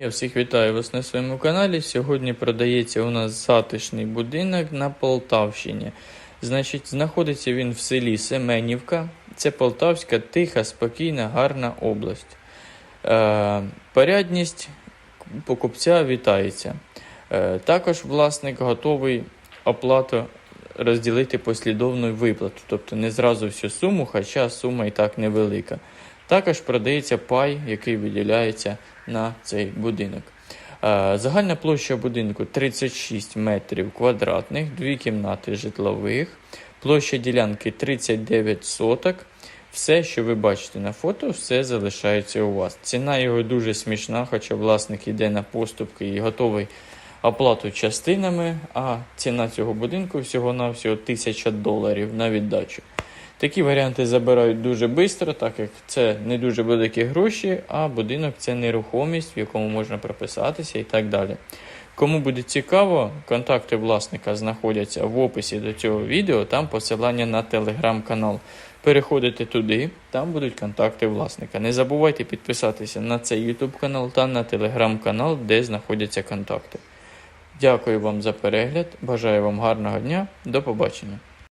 Я всіх вітаю вас на своєму каналі. Сьогодні продається у нас затишний будинок на Полтавщині. Значить, знаходиться він в селі Семенівка. Це Полтавська, тиха, спокійна, гарна область. Е, порядність покупця вітається. Е, також власник готовий оплату розділити послідовну виплату, тобто не зразу всю суму, хоча сума і так невелика. Також продається пай, який виділяється на цей будинок. Е, Загальна площа будинку 36 метрів квадратних, дві кімнати житлових, площа ділянки 39 соток. Все, що ви бачите на фото, все залишається у вас. Ціна його дуже смішна, хоча власник йде на поступки і готовий оплату частинами, а ціна цього будинку всього-навсього 1000 доларів на віддачу. Такі варіанти забирають дуже швидко, так як це не дуже великі гроші, а будинок це нерухомість, в якому можна прописатися і так далі. Кому буде цікаво, контакти власника знаходяться в описі до цього відео, там посилання на телеграм-канал. Переходите туди, там будуть контакти власника. Не забувайте підписатися на цей YouTube канал та на телеграм-канал, де знаходяться контакти. Дякую вам за перегляд, бажаю вам гарного дня, до побачення.